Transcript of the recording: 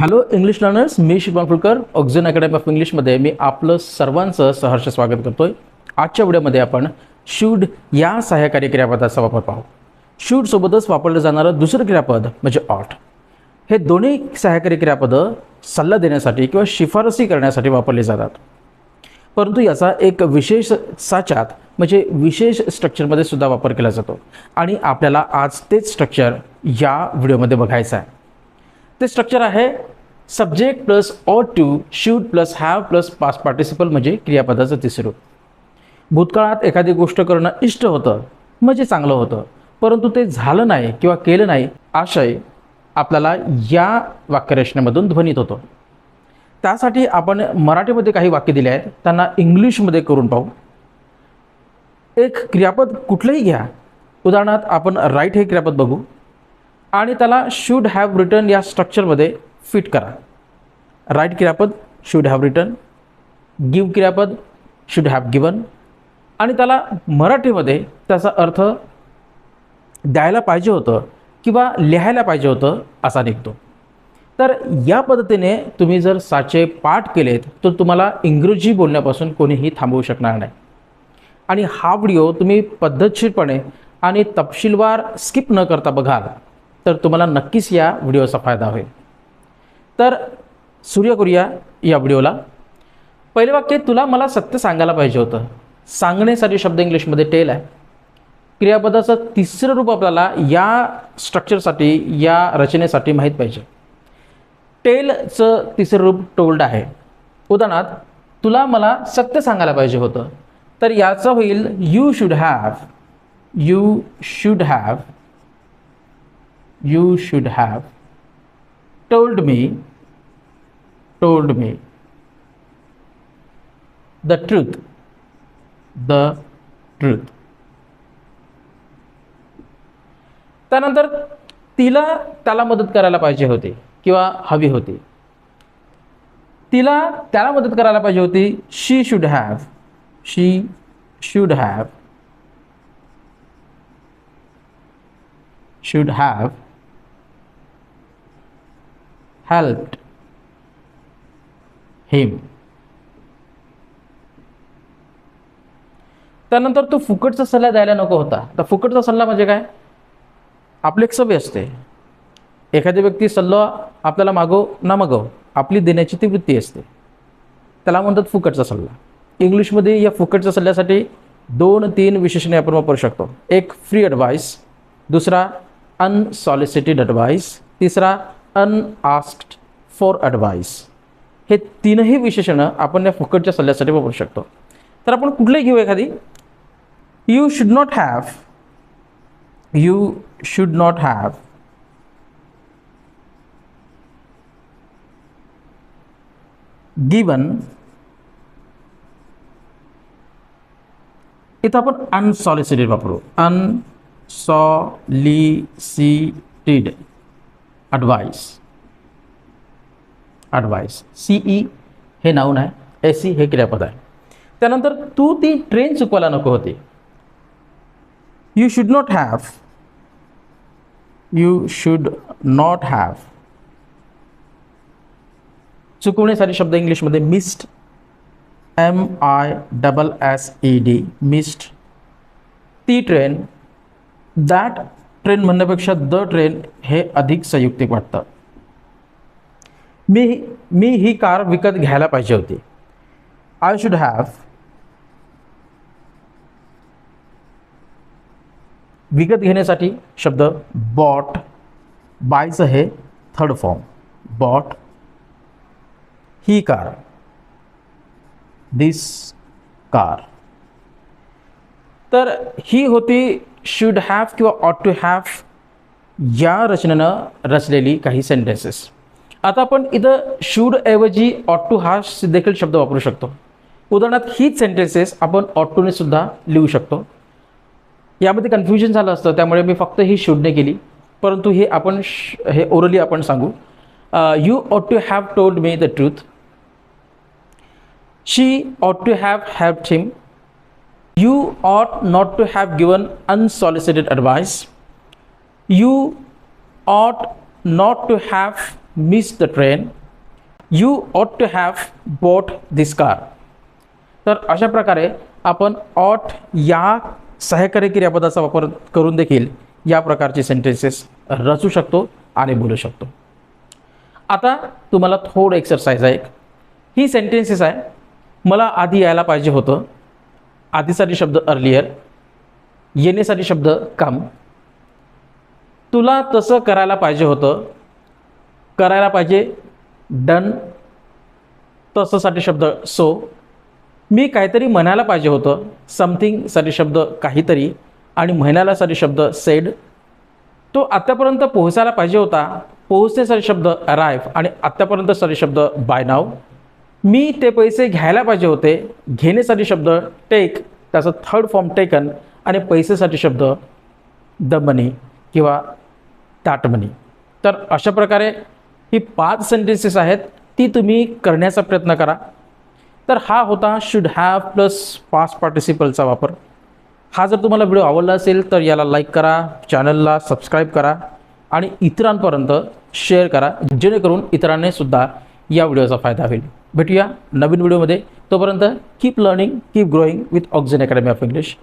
Hello English learners me Shivam Phulkar Auxin Academy of इंग्लिशमध्ये मी आपलं सर्वांचं सहर्ष स्वागत करतो आहे आजच्या व्हिडिओमध्ये आपण शूड या सहाय्यकारी क्रियापदाचा वापर पाहू. शूडसोबतच वापरलं जाणारं दुसरं क्रियापद म्हणजे ऑट हे दोन्ही सहाय्यकारी क्रियापदं सल्ला देण्यासाठी किंवा शिफारसी करण्यासाठी वापरले जातात. परंतु याचा एक विशेष साच्यात म्हणजे विशेष स्ट्रक्चरमध्ये सुद्धा वापर केला जातो. आणि आपल्याला आज तेच स्ट्रक्चर या व्हिडिओमध्ये बघायचं आहे. ते स्ट्रक्चर आहे subject plus ought to should plus have plus past participle म्हणजे क्रियापदाचं तिसरं. भूतकाळात एखादी गोष्ट करणं इष्ट होतं म्हणजे चांगलं होतं. परंतु ते झालं नाही किंवा केलं नाही आशय आपल्याला या वाक्यरचनेमधून ध्वनित होतो. त्यासाठी आपण मराठीमध्ये काही वाक्य दिले आहेत त्यांना इंग्लिशमध्ये करून पाहू. एक क्रियापद कुठलंही घ्या. उदाहरणार्थ आपण राईट हे क्रियापद बघू. आणि त्याला शूड हॅव रिटर्न या स्ट्रक्चरमध्ये फिट करा. राईट क्रियापद शूड हॅव रिटर्न गिव क्रियापद शूड हॅव गिवन आणि त्याला मराठीमध्ये त्याचा अर्थ द्यायला पाहिजे होतं किंवा लिहायला पाहिजे होतं असा निघतो. तर या पद्धतीने तुम्ही जर साचे पाठ केलेत तर तुम्हाला इंग्रजी बोलण्यापासून कोणीही थांबवू शकणार नाही. आणि हा व्हिडिओ तुम्ही पद्धतशीरपणे आणि तपशीलवार स्किप न करता बघाल. तर तुम्हाला नक्कीच या व्हिडिओचा फायदा होईल. तर सूर्य करूया या व्हिडिओला. पहिले वाक्य तुला मला सत्य सांगायला पाहिजे होतं. सांगण्यासाठी शब्द इंग्लिशमध्ये टेल आहे. क्रियापदाचं तिसरं रूप आपल्याला या स्ट्रक्चरसाठी या रचनेसाठी माहीत पाहिजे. टेलचं तिसरं रूप टोल्ड आहे. उदाहरणार्थ तुला मला सत्य सांगायला पाहिजे होतं. तर याचं होईल you should have you should have you should have told me told me the truth, the truth. त्यानंतर तिला त्याला मदत करायला पाहिजे होती किंवा हवी होती तिला त्याला मदत करायला पाहिजे होती she should have she should have should have helped him त्यानंतर तो फुकटचा सल्ला द्यायला नको होता. तर फुकटचा सल्ला म्हणजे काय? आपली एक सवय असते. एखादी व्यक्ती सल्ला आपल्याला मागव ना मागव आपली देण्याची ती वृत्ती असते. त्याला म्हणतात फुकटचा सल्ला. इंग्लिशमध्ये या फुकटच्या सल्ल्यासाठी दोन तीन विशेषणे आपण वापरू शकतो. एक फ्री ॲडवाईस दुसरा अनसॉलिसिटेड ॲडवाईस तिसरा अनआस्क्ड फॉर ॲडवाईस हे तीनही विशेषणं आपण या फुकटच्या सल्ल्यासाठी वापरू शकतो. तर आपण कुठले घेऊ एखादी? You should not have you should not have given इथं आपण अनसॉलिसिटेड वापरू. Unsolicited advice advice C E हे नाऊन आहे. एसी सी हे क्रियापद आहे. त्यानंतर तू ती ट्रेन चुकवायला नको होती. You should not have you should not have चुकवण्यासाठी शब्द इंग्लिशमध्ये missed M I double S E D missed ती ट्रेन दॅट ट्रेन म्हणण्यापेक्षा द ट्रेन हे अधिक संयुक्तिक वाटतं. मी मी ही कार विकत घ्यायला पाहिजे होती. आय शुड हॅव विकत घेण्यासाठी शब्द बॉट बायचं हे थर्ड फॉर्म बॉट ही कार. दिस कार तर ही होती शुड हॅव किंवा ऑट टू हॅव या रचनेनं रचलेली काही सेंटेन्सेस आता आपण इथं शूड ऐवजी ऑट टू हा देखील शब्द वापरू शकतो. उदाहरणार्थ हीच सेंटेन्सेस आपण ऑट टूने सुद्धा लिहू शकतो. यामध्ये कन्फ्युजन झालं असतं त्यामुळे मी फक्त ही शूडने केली. परंतु हे आपण श- हे ओरली आपण सांगू. You ought to have told me the truth she ought to have have him you ought not to have given unsolicited advice. You ought not to have miss the train you ought to have bought this car तर अशा प्रकारे आपण ऑट या सहकार्य क्रियापदाचा वापर करून देखील या प्रकारचे सेंटेन्सेस रचू शकतो आणि बोलू शकतो. आता तुम्हाला थोडं एक्सरसाइज आहे. ही सेंटेन्सेस आहे. मला आधी यायला पाहिजे होतं. आधीसाठी शब्द अर्लियर येण्यासाठी शब्द कम तुला तसं करायला पाहिजे होतं करायला पाहिजे डन तसंसाठी शब्द सो मी काहीतरी म्हणायला पाहिजे होतं समथिंगसाठी शब्द काहीतरी आणि म्हणायलासाठी शब्द सेड तो आत्तापर्यंत पोहोचायला पाहिजे होता पोहोचण्यासाठी शब्द अराईव्ह आणि आत्तापर्यंत सारे शब्द बाय नाव मी ते पैसे घ्यायला पाहिजे होते घेण्यासाठी शब्द टेक त्याचा थर्ड फॉर्म टेकन आणि पैसेसाठी शब्द द मनी किंवा ताट मनी तर अशा प्रकारे ही पाच सेंटेन्सेस आहेत ती तुम्ही करण्याचा प्रयत्न करा. तर हा होता शुड हॅव प्लस पास पार्टिसिपलचा वापर. हा जर तुम्हाला व्हिडिओ आवडला असेल तर याला लाईक करा चॅनलला सबस्क्राईब करा आणि इतरांपर्यंत शेअर करा जेणेकरून इतरांनीसुद्धा या व्हिडिओचा फायदा होईल. भेटूया नवीन व्हिडिओमध्ये. तोपर्यंत keep learning keep growing with Auxin Academy of English